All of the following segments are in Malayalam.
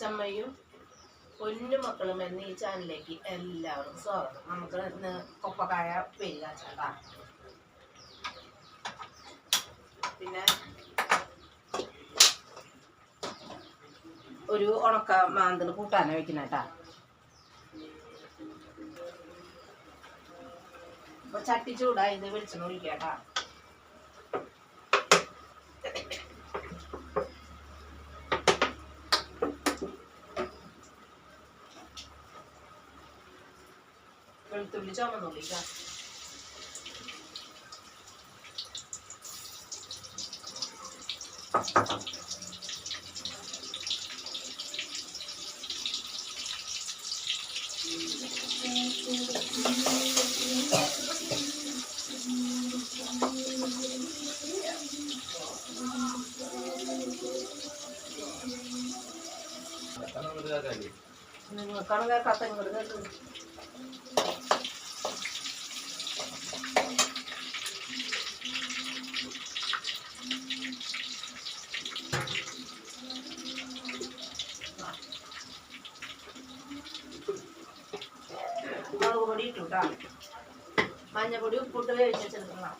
അച്ചമ്മയും പൊന്നു മക്കളും എന്ന ഈ ചാനലിലേക്ക് എല്ലാവർക്കും സ്വാഗതം. നമുക്ക് ഇന്ന് കൊപ്പക്കായ പേര് പിന്നെ ഒരു ഉണക്ക മാന്തൽ കൂട്ടാനാണ് വെക്കുന്ന കേട്ടാ. അപ്പൊ ചട്ടി ചൂടായി വെളിച്ചെണ്ണ ഒഴിക്കാട്ടാ 그럼 또 밀자면 오기 가. கணக்காக கத்தங்கிறது കേട്ടോ മഞ്ഞപ്പൊടി ഉപ്പിട്ട് വേവിച്ചെടുക്കണം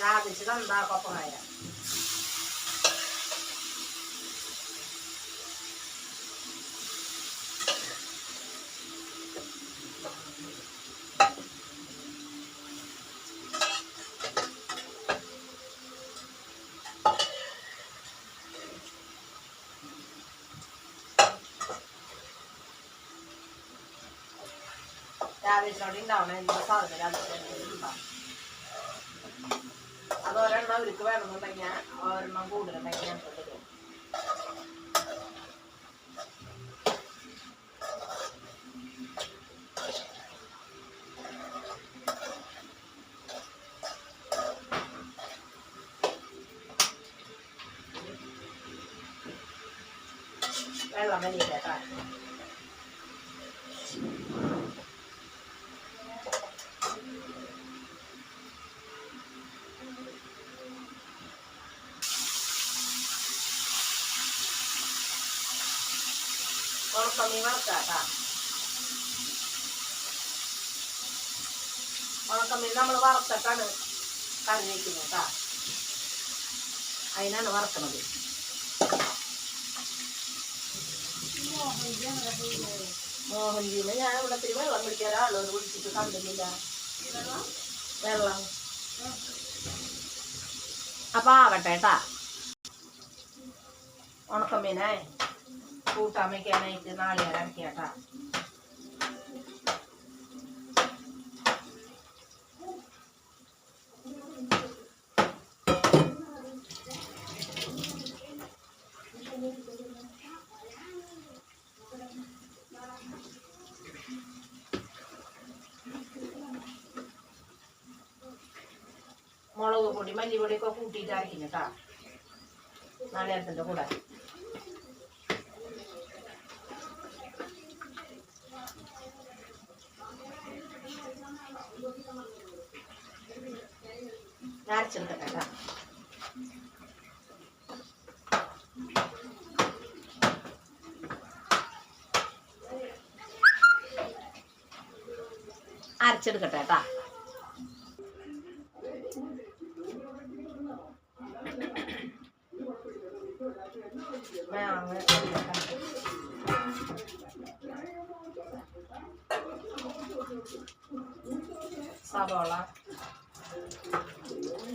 രാവിലെ കണ്ടാ കൊപ്പങ്ങായ രാവിലെ ഉണ്ടാവണം എല്ലാ സാധനം ഉണ്ടാവും അത് ഒരെണ്ണം അവർക്ക് വേണമെന്നുണ്ടെങ്കിൽ ഒരെണ്ണം കൂടുതലുണ്ടെങ്കിൽ ഞാൻ തരും. വെള്ളം വലിയ ഉണക്കമീൻ വറുക്കാട്ടാ ഉണക്കമീൻ നമ്മൾ വറുത്തിട്ടാണ് കറി വയ്ക്കുന്നത് കേട്ടാ അതിനാണ് വറക്കണത്. മോഹൻജീനെ ഞാൻ ഇവിടെ ഇത്തിരി വെള്ളം പിടിക്കാൻ ഒരാളോട് വിളിച്ചിട്ട് കണ്ടില്ല വെള്ളം. അപ്പം ആവട്ടെ കേട്ടാ ഉണക്കമീനെ കൂട്ടാൻ വയ്ക്കാനായിട്ട് നാളികേരം അരക്കിയാട്ടാ മുളക് പൊടി മല്ലിപ്പൊടിയൊക്കെ കൂട്ടിയിട്ട് അരക്കിന് കേട്ടാ നാളികേരത്തിന്റെ കൂടെ. അരച്ചെടുക്കട്ടെ കേട്ടോ. അരച്ചെടുക്കട്ടെ കേട്ടാ. സവോള.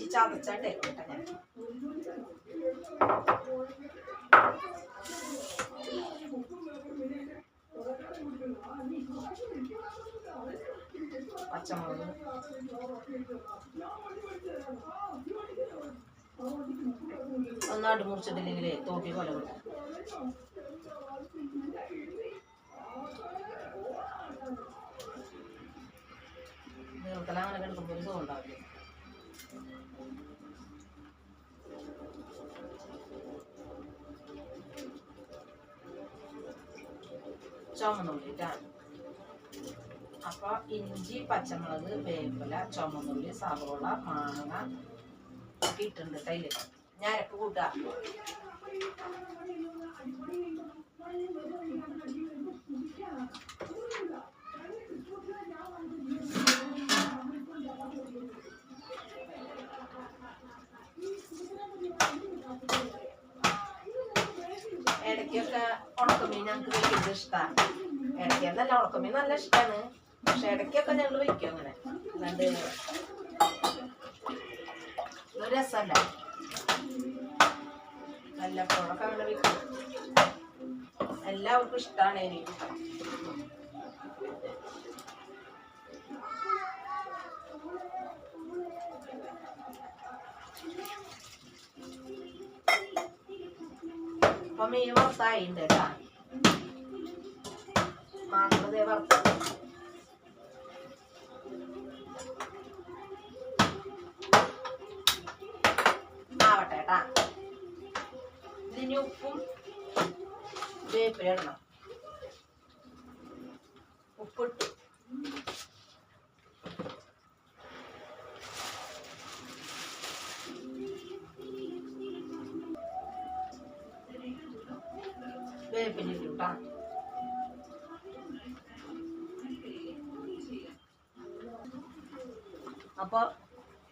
ഇഞ്ചി ചതച്ചാട്ടേക്കും കേട്ടോ ഞാൻ പച്ചമുളക് ഒന്നാട് മുറിച്ചിട്ടില്ലെങ്കിലേ തോട്ടി പോലെ കൊടുക്കും അങ്ങനെ കിടക്കുമ്പോൾ സുഖം ഉണ്ടാവില്ല. ചുമന്നുള്ളിട്ടാണ് അപ്പൊ ഇഞ്ചി പച്ചമുളക് വേപ്പില ചുമന്നുള്ളി സവോള മാങ്ങ ഇട്ടുണ്ട് കയ്യിൽ ഞാനൊക്കെ കൂട്ടാ. ഉണക്കമീൻ ഞങ്ങൾക്ക് വെക്കുന്നത് ഇഷ്ടമാണ് ഇടയ്ക്ക് എന്നല്ല ഉണക്കമീൻ നല്ല ഇഷ്ടമാണ് പക്ഷെ ഇടയ്ക്കൊക്കെ ഞങ്ങൾ വെക്കും അങ്ങനെ. അല്ലാണ്ട് ഒരു രസമല്ല? വല്ലപ്പോഴൊക്കെ അങ്ങനെ വെക്കും എല്ലാവർക്കും ഇഷ്ടമാണ് എനിക്ക് അപ്പൊ മീൻ വറുത്തായിണ്ട് കേട്ടാ. മാങ്ങതേ വറുത്ത ആവട്ടെ കേട്ടാ. ഇതിന് ഉപ്പും വേപ്പില ഇടണം. ഉപ്പിട്ട് വേപ്പില ഇട്ടാ അപ്പോൾ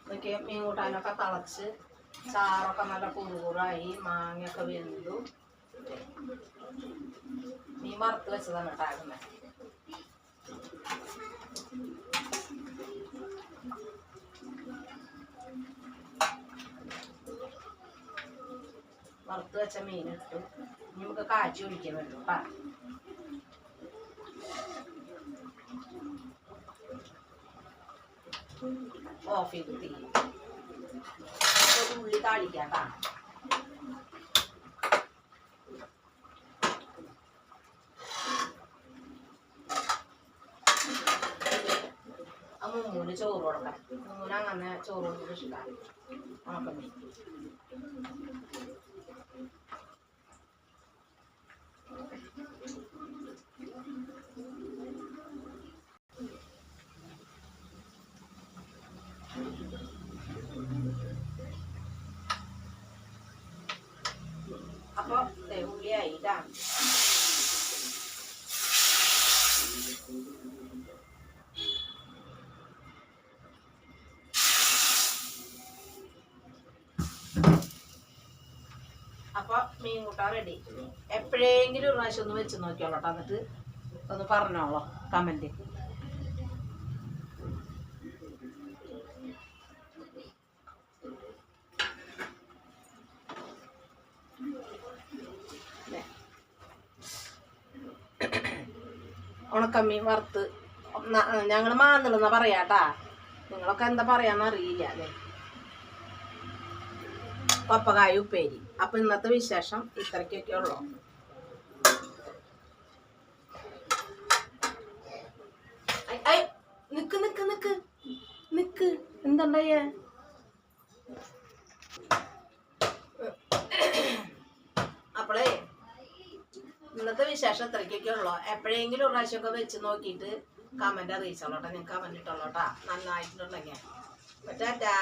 ഇതൊക്കെ മീൻ കൂട്ടാനൊക്കെ തിളച്ച് ചാറൊക്കെ നല്ല കുറുകുറായി മാങ്ങയൊക്കെ വെന്തു. മീൻ വറുത്ത് വെച്ചതാണ് കേട്ടാകുന്നത് വറുത്ത് വെച്ച മീൻ ഇട്ടു ഇനി നമുക്ക് കാച്ചി ഒഴിക്കുന്നുള്ളൂ കേട്ടാ ഓഫ് ചെയ്ത് തീ ഉള്ളി താളിക്കാം. കേട്ടാ ചോറ് കൊടുക്കാം മുമ്മൂന് അങ്ങനെ ചോറ് കൊടുത്തിട്ട് ഇഷ്ടമാണ് ഉണക്കമീൻ അപ്പൊ ദേ ഉള്ളിയായി ഇതാ മീൻ കൂട്ടാൻ റെഡി എപ്പോഴെങ്കിലും ഒരു പ്രാവശ്യം ഒന്ന് വെച്ച് നോക്കിയോളോ കേട്ടോ എന്നിട്ട് ഒന്ന് പറഞ്ഞോളോ കമന്റ് ഉണക്കമ്മീൻ വറുത്ത് ഞങ്ങൾ മാന്നുള്ളെന്നാ പറയാട്ടാ നിങ്ങളൊക്കെ എന്താ പറയാന്ന് അറിയില്ല അല്ലേ പപ്പകായ ഉപ്പേരി. അപ്പൊ ഇന്നത്തെ വിശേഷം ഇത്രയ്ക്കൊക്കെ ഉള്ളു. നിക്ക് നിക്ക് നിക്ക് നിക്ക്. എന്തുണ്ടായേ? അപ്പളേ ഇന്നത്തെ വിശേഷം ഇത്രയ്ക്കൊക്കെ ഉള്ളു. എപ്പോഴെങ്കിലും ഒരു പ്രാവശ്യമൊക്കെ വെച്ച് നോക്കിയിട്ട് കമന്റ് അറിയിച്ചോളൂട്ടോ. നിങ്ങൾക്ക് കമന്റ് ഇട്ടോളൂട്ടാ. നന്നായിട്ടുണ്ടെങ്കിൽ. ടാറ്റാ.